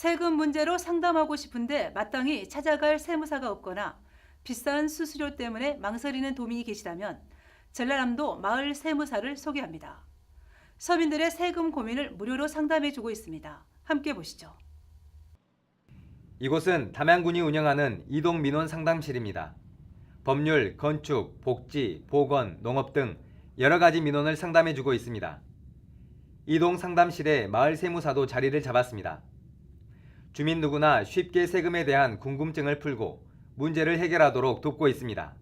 세금 문제로 상담하고 싶은데 마땅히 찾아갈 세무사가 없거나 비싼 수수료 때문에 망설이는 도민이 계시다면 전라남도 마을 세무사를 소개합니다. 서민들의 세금 고민을 무료로 상담해 주고 있습니다. 함께 보시죠. 이곳은 담양군이 운영하는 이동 민원 상담실입니다. 법률, 건축, 복지, 보건, 농업 등 여러 가지 민원을 상담해 주고 있습니다. 이동 상담실에 마을 세무사도 자리를 잡았습니다. 주민 누구나 쉽게 세금에 대한 궁금증을 풀고 문제를 해결하도록 돕고 있습니다.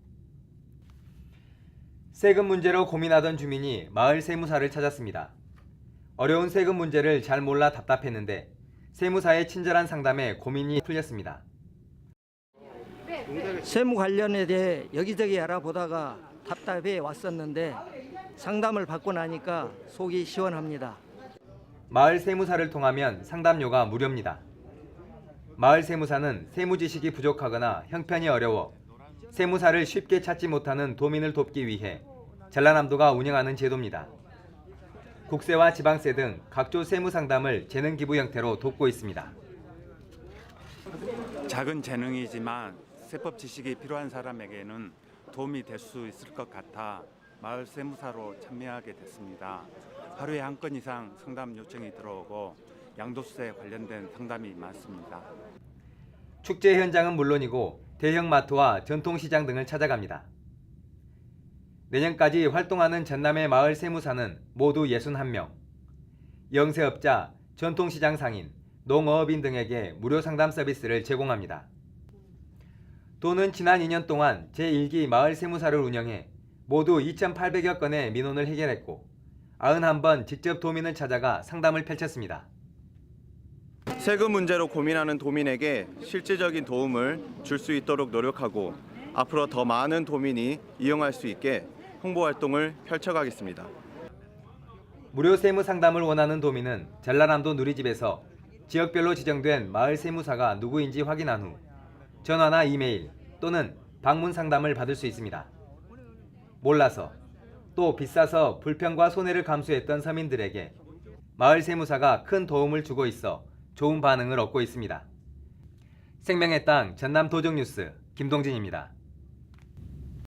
세금 문제로 고민하던 주민이 마을 세무사를 찾았습니다. 어려운 세금 문제를 잘 몰라 답답했는데 세무사의 친절한 상담에 고민이 풀렸습니다. 세무 관련에 대해 여기저기 알아보다가 답답해 왔었는데 상담을 받고 나니까 속이 시원합니다. 마을 세무사를 통하면 상담료가 무료입니다. 마을 세무사는 세무 지식이 부족하거나 형편이 어려워 세무사를 쉽게 찾지 못하는 도민을 돕기 위해 전라남도가 운영하는 제도입니다. 국세와 지방세 등 각종 세무 상담을 재능 기부 형태로 돕고 있습니다. 작은 재능이지만 세법 지식이 필요한 사람에게는 도움이 될 수 있을 것 같아 마을 세무사로 참여하게 됐습니다. 하루에 한 건 이상 상담 요청이 들어오고 양도세 관련된 상담이 많습니다. 축제 현장은 물론이고 대형 마트와 전통시장 등을 찾아갑니다. 내년까지 활동하는 전남의 마을 세무사는 모두 61명. 영세업자, 전통시장 상인, 농어업인 등에게 무료 상담 서비스를 제공합니다. 또는 지난 2년 동안 제1기 마을 세무사를 운영해 모두 2,800여 건의 민원을 해결했고 91번 직접 도민을 찾아가 상담을 펼쳤습니다. 세금 문제로 고민하는 도민에게 실질적인 도움을 줄 수 있도록 노력하고 앞으로 더 많은 도민이 이용할 수 있게 홍보 활동을 펼쳐가겠습니다. 무료 세무 상담을 원하는 도민은 전라남도 누리집에서 지역별로 지정된 마을 세무사가 누구인지 확인한 후 전화나 이메일 또는 방문 상담을 받을 수 있습니다. 몰라서 또 비싸서 불편과 손해를 감수했던 서민들에게 마을 세무사가 큰 도움을 주고 있어 좋은 반응을 얻고 있습니다. 생명의 땅 전남 도정 뉴스 김동진입니다.